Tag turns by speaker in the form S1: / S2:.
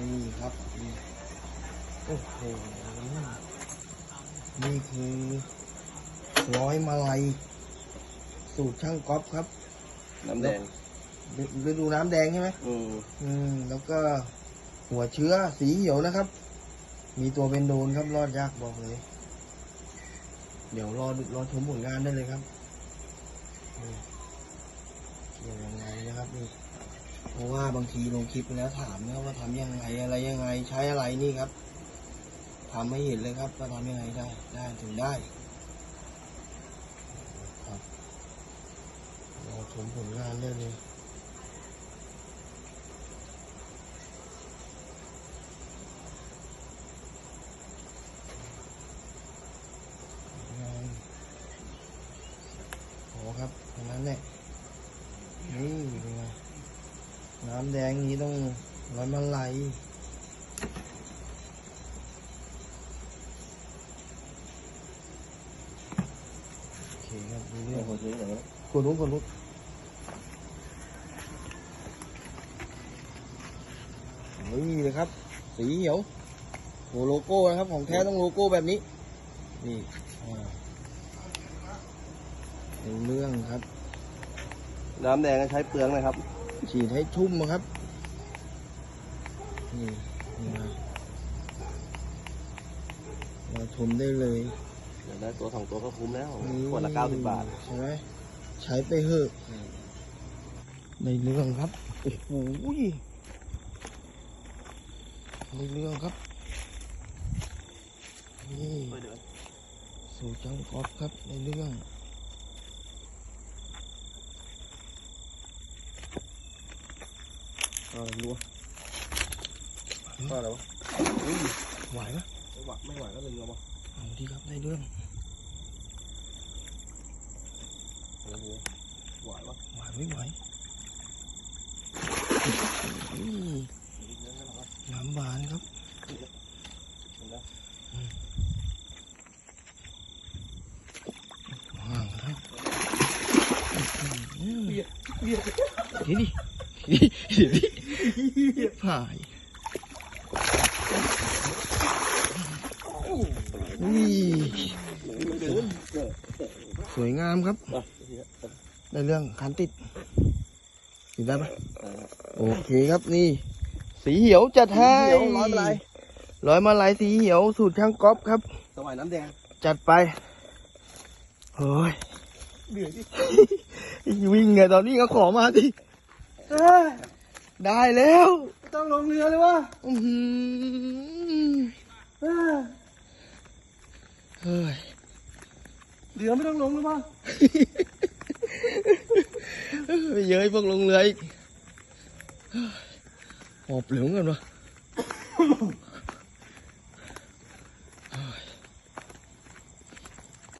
S1: นี่ครับนี่โอ้โหนี่คือร้อยมาลัย สูตรช่างก๊อฟครับ
S2: น้ำแดง
S1: ฤฤดูน้ำแดงใช่ไหม
S2: อืม
S1: อืม แล้วก็หัวเชื้อสีเขียวนะครับ มีตัวเป็นโดนครับรอดยากบอกเลย เดี๋ยวรอรอชมผลงานได้เลยครับนี่เกี่ยวยังไงนะครับนี่เพ ราะว่าบางทีลงคลิปไปแล้วถามนะว่าทำยังไงอะไรยังไงใช้อะไรนี่ครับทำให้เห็นเลยครับว่าทำยังไงได้ ได้ถึงได้ครับรอชมผลงานได้เลยงานโอ้ครับตรงนั้นแหละนี่เป็นไง น้ำแดงนี้ต้องร้อยมาลัยโอเคครับดู
S2: เรื่
S1: เรื่
S2: อ
S1: งง
S2: ของซื้ออย่างนี้
S1: กดลุ้นกดลุ้นนี่เลยครับ สีเขียวโหโลโก้นะครับ ของแท้ต้องโลโก้แบบนี้ นี่เป็นเรื่องครับ
S2: น้ำแดงก็ใช้เปลืองนะครับ
S1: ฉีดให้ชุ่มนะครับ นี่นี่นะเราชมได้เลย
S2: เดี๋ยวได้ตัวสองตัวก็คุ้มแล้ว
S1: นี่
S2: ขวดละเก้าสิบบาท
S1: ใช่ไหมใช้ไปเถอะในเรื่องครับ โอ้โหในเรื่องครับ นี่
S2: ไปเดี๋ยว
S1: สู่จังกอฟครับในเรื่อง
S2: เอาอะไรรู้ว่าอะไรวะ
S1: ไหวไหม
S2: ไม่ไหวไม่ไหวก็เลยเอามา
S1: เอาดีครับในเรื่อง
S2: โอ้โหไหววะ
S1: ไหวไม่ไหวอืมน้ำหวานครับห่างครับอืม
S2: เดี๋ย
S1: วดิผ่ายนี่สวยงามครับ
S2: อะ
S1: ในเรื่องคันติดติดได้ปะโอเคครับนี่ สีเหียวจัดให้
S2: ร้อยอะไร
S1: ร้อยมาลายสีเหียวสูตรช่างก๊อฟครับ
S2: สมัยน้ำแดง
S1: จัดไปเฮ้ย
S2: เดือดดิ
S1: วิ่งไงตอนนี้ก็ขอมาดิ เอ้ยได้แล้ว
S2: ต้องลงเรือเลยวะ
S1: อื้อหือเฮ้ย
S2: เรือไม่ต้องลงเลยวะ
S1: ไปเย้ยพวกลงเรืออีกหอบเหลืองกันวะ